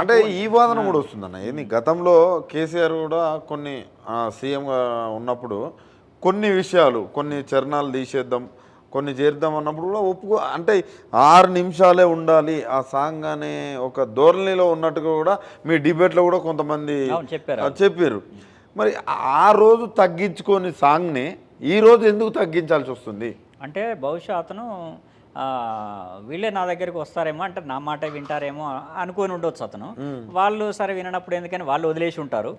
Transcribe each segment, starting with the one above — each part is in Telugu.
అంటే ఈ వాదన కూడా వస్తుందన్న. ఏంది గతంలో కేసీఆర్ కూడా కొన్ని సీఎంగా ఉన్నప్పుడు కొన్ని విషయాలు కొన్ని చరణాలు తీసేద్దాం కొన్ని చేద్దాం అన్నప్పుడు కూడా ఒప్పుకో అంటే ఆరు నిమిషాలే ఉండాలి ఆ సాంగ్ అనే ఒక ధోరణిలో ఉన్నట్టుగా కూడా మీ డిబేట్లో కూడా కొంతమంది చెప్పారు. చెప్పారు. మరి ఆ రోజు తగ్గించుకొని సాంగ్ని ఈ రోజు ఎందుకు తగ్గించాల్సి వస్తుంది? అంటే బహుశా అతను వీళ్ళే నా దగ్గరికి వస్తారేమో అంటే నా మాట వింటారేమో అనుకొని ఉండొచ్చు అతను. వాళ్ళు సరే విననప్పుడు ఎందుకని వాళ్ళు వదిలేసి ఉంటారు.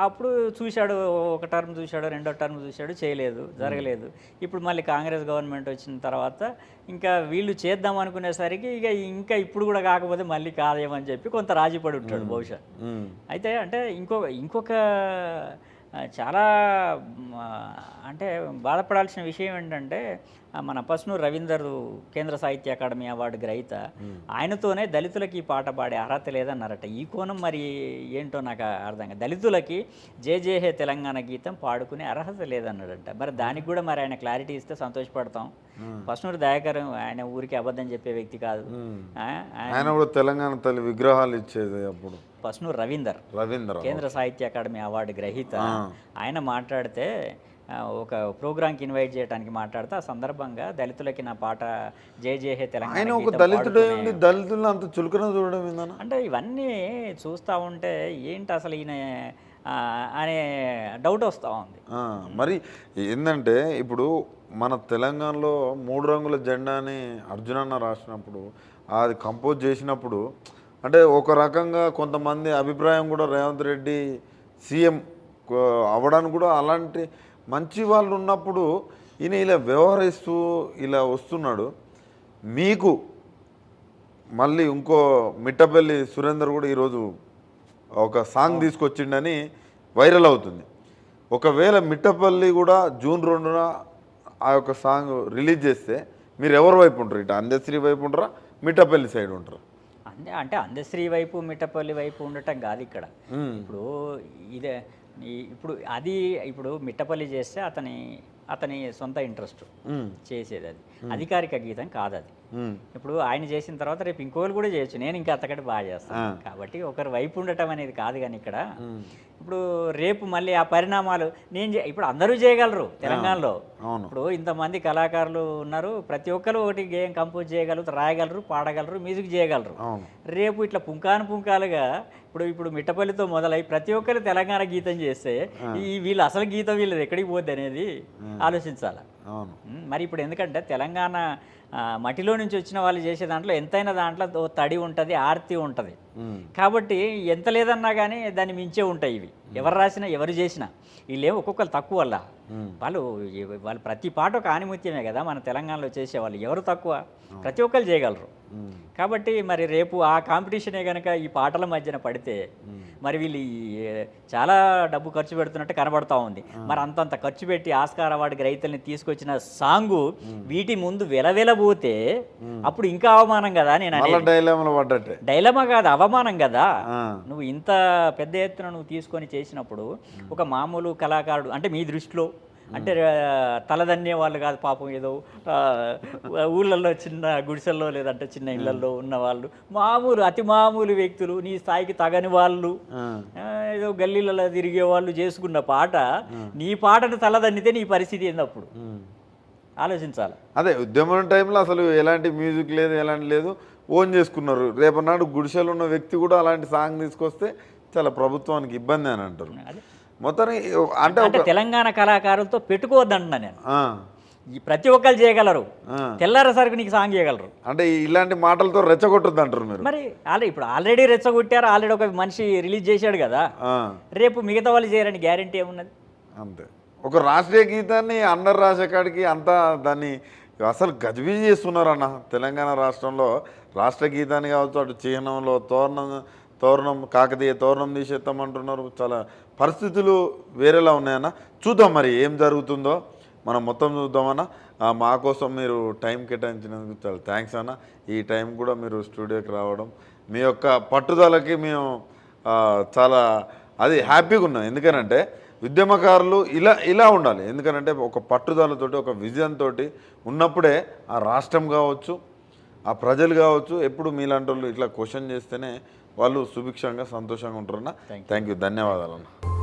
అప్పుడు చూశాడు ఒక టర్మ్ చూశాడు రెండో టర్మ్ చూశాడు చేయలేదు జరగలేదు. ఇప్పుడు మళ్ళీ కాంగ్రెస్ గవర్నమెంట్ వచ్చిన తర్వాత ఇంకా వీళ్ళు చేద్దాం అనుకునేసరికి ఇక ఇంకా ఇప్పుడు కూడా కాకపోతే మళ్ళీ కాదేమని చెప్పి కొంత రాజీ పడి ఉంటాడు బహుశా. అయితే అంటే ఇంకో ఇంకొక ఆ, చాలా అంటే బాధపడాల్సిన విషయం ఏంటంటే మన పస్నూరు రవీందర్ కేంద్ర సాహిత్య అకాడమీ అవార్డు గ్రహీత. ఆయనతోనే దళితులకి ఈ పాట పాడే అర్హత లేదన్నారట. ఈ కోణం మరి ఏంటో నాకు అర్థం కాదు. దళితులకి జే జే హే తెలంగాణ గీతం పాడుకునే అర్హత లేదన్నాడంట. మరి దానికి కూడా మరి ఆయన క్లారిటీ ఇస్తే సంతోషపడతాం. పస్నూరు దయాకర్ ఆయన ఊరికి అబద్ధం చెప్పే వ్యక్తి కాదు. ఆయన కూడా తెలంగాణ తల్లి విగ్రహాలు ఇచ్చేది అప్పుడు. పస్నూరు రవీందర్. రవీంద్ర కేంద్ర సాహిత్య అకాడమీ అవార్డు గ్రహీత. ఆయన మాట్లాడితే ఒక ప్రోగ్రాంకి ఇన్వైట్ చేయడానికి మాట్లాడితే ఆ సందర్భంగా దళితులకి నా పాట జై జై హే తెలంగాణ ఆయన ఒక దళితుడే దళితులను అంత చులకన చూడడం అంటే ఇవన్నీ చూస్తూ ఉంటే ఏంటి అసలు ఈయన అనే డౌట్ వస్తూ ఉంది. మరి ఏంటంటే ఇప్పుడు మన తెలంగాణలో మూడు రంగుల జెండాని అర్జునన్న రాసినప్పుడు అది కంపోజ్ చేసినప్పుడు అంటే ఒక రకంగా కొంతమంది అభిప్రాయం కూడా రేవంత్ రెడ్డి సీఎం అవ్వడానికి కూడా అలాంటి మంచి వాళ్ళు ఉన్నప్పుడు ఈయన ఇలా వ్యవహరిస్తూ ఇలా వస్తున్నాడు. మీకు మళ్ళీ ఇంకో మిట్టపల్లి సురేందర్ కూడా ఈరోజు ఒక సాంగ్ తీసుకొచ్చిండని వైరల్ అవుతుంది. ఒకవేళ మిట్టపల్లి కూడా జూన్ రెండున ఆ యొక్క సాంగ్ రిలీజ్ చేస్తే మీరు ఎవరి వైపు ఉంటారు? ఇటు అందశ్రీ వైపు ఉంటారా? మిట్టపల్లి సైడ్ ఉంటారా? అంటే అంటే అందశ్రీ వైపు మిట్టపల్లి వైపు ఉండటం కాదు ఇక్కడ. ఇప్పుడు ఇదే ఇప్పుడు అది ఇప్పుడు మిట్టపల్లి చేస్తే అతని అతని సొంత ఇంట్రెస్ట్. చేసేది అది అధికారిక గీతం కాదు అది. ఇప్పుడు ఆయన చేసిన తర్వాత రేపు ఇంకోళ్ళు కూడా చేయొచ్చు. నేను ఇంకా అంతకంటే బాగా చేస్తాను. కాబట్టి ఒకరి వైపు ఉండటం అనేది కాదు కానీ ఇక్కడ. ఇప్పుడు రేపు మళ్ళీ ఆ పరిణామాలు నేను ఇప్పుడు అందరూ చేయగలరు తెలంగాణలో. ఇప్పుడు ఇంతమంది కళాకారులు ఉన్నారు. ప్రతి ఒక్కరు ఒకటి గేయం కంపోజ్ చేయగలరు రాయగలరు పాడగలరు మ్యూజిక్ చేయగలరు. రేపు ఇట్లా పుంకాను పుంకాలుగా ఇప్పుడు ఇప్పుడు మిట్టపల్లితో మొదలై ప్రతి ఒక్కరు తెలంగాణ గీతం చేస్తే ఈ వీళ్ళు అసలు గీతం వీళ్ళది ఎక్కడికి పోద్ది అనేది ఆలోచించాలి? మరి ఇప్పుడు ఎందుకంటే తెలంగాణ మట్టిలో నుంచి వచ్చిన వాళ్ళు చేసే దాంట్లో ఎంతైనా దాంట్లో తడి ఉంటుంది ఆర్తి ఉంటుంది. కాబట్టి ఎంత లేదన్నా కానీ దాన్ని మించే ఉంటాయి ఇవి. ఎవరు రాసినా ఎవరు చేసినా. వీళ్ళేం ఒక్కొక్కరు తక్కువ వల్ల వాళ్ళు వాళ్ళు ప్రతి పాట ఒక ఆనిముత్యమే కదా మన తెలంగాణలో చేసేవాళ్ళు. ఎవరు తక్కువ? ప్రతి ఒక్కరు చేయగలరు. కాబట్టి మరి రేపు ఆ కాంపిటీషనే కనుక ఈ పాటల మధ్యన పడితే మరి వీళ్ళు చాలా డబ్బు ఖర్చు పెడుతున్నట్టు కనబడతా ఉంది. మరి అంతంత ఖర్చు పెట్టి ఆస్కార్ అవార్డు రైతుల్ని తీసుకొచ్చిన సాంగు వీటి ముందు వెలవెలబోతే అప్పుడు ఇంకా అవమానం కదా నేను డైలమా కాదు అవమానం కదా. నువ్వు ఇంత పెద్ద ఎత్తున నువ్వు తీసుకొని చేసినప్పుడు ఒక మామూలు కళాకారుడు అంటే మీ దృష్టిలో అంటే తలదన్నే వాళ్ళు కాదు పాపం ఏదో ఊళ్ళల్లో చిన్న గుడిసెల్లో లేదంటే చిన్న ఇళ్ళలో ఉన్న వాళ్ళు మామూలు అతి మామూలు వ్యక్తులు నీ స్థాయికి తగని వాళ్ళు ఏదో గల్లీలలో తిరిగే వాళ్ళు చేసుకున్న పాట నీ పాటను తలదన్నితే నీ పరిస్థితి ఏందప్పుడు. ఆలోచించాలి. అదే ఉద్యమం టైంలో అసలు ఎలాంటి మ్యూజిక్ లేదు ఎలాంటి లేదు ఓన్ చేసుకున్నారు. రేపన్నాడు గుడిసెలు ఉన్న వ్యక్తి కూడా అలాంటి సాంగ్ తీసుకొస్తే చాలా ప్రభుత్వానికి ఇబ్బంది అని అంటారు. మొత్తానికి అంటే అంటే తెలంగాణ కళాకారులతో పెట్టుకోవద్దంటున్నా నేను. ఈ ప్రతి ఒక్కరు చేయగలరు. ఆ. తెల్లారేసరికి నీకు సాంగ్ చేయగలరు. అంటే ఇలాంటి మాటలతో రెచ్చగొట్టద్దు అంటారు మీరు. మరి ఆల్రెడీ ఇప్పుడు ఆల్రెడీ రెచ్చగొట్టారు ఆల్రెడీ ఒక మనిషి రిలీజ్ చేశాడు కదా. రేపు మిగతా వాళ్ళు చేయరని గ్యారంటీ ఏమున్నది? అంతే. ఒక రాష్ట్రీయ గీతాన్ని అందరు రాసేకాడికి అంతా దాన్ని అసలు గజిబిజి చేస్తున్నారన్న తెలంగాణ రాష్ట్రంలో రాష్ట్ర గీతాన్ని కావచ్చు అటు చిహ్నంలో తోరణం తోరణం కాకతీయ తోరణం తీసేస్తామంటున్నారు. చాలా పరిస్థితులు వేరేలా ఉన్నాయన్న. చూద్దాం మరి ఏం జరుగుతుందో. మనం మొత్తం చూద్దామన్న. మా కోసం మీరు టైం కేటాయించినందుకు చాలా థ్యాంక్స్ అన్న. ఈ టైం కూడా మీరు స్టూడియోకి రావడం మీ యొక్క పట్టుదలకి మేము చాలా అది హ్యాపీగా ఉన్నాం. ఎందుకనంటే ఉద్యమకారులు ఇలా ఇలా ఉండాలి. ఎందుకనంటే ఒక పట్టుదలతోటి ఒక విజన్ తోటి ఉన్నప్పుడే ఆ రాష్ట్రం కావచ్చు ఆ ప్రజలు కావచ్చు ఎప్పుడు మీలాంటి వాళ్ళు ఇట్లా క్వశ్చన్ చేస్తేనే వాళ్ళు సుభిక్షంగా సంతోషంగా ఉంటారన్న. Thank you ధన్యవాదాలన్న.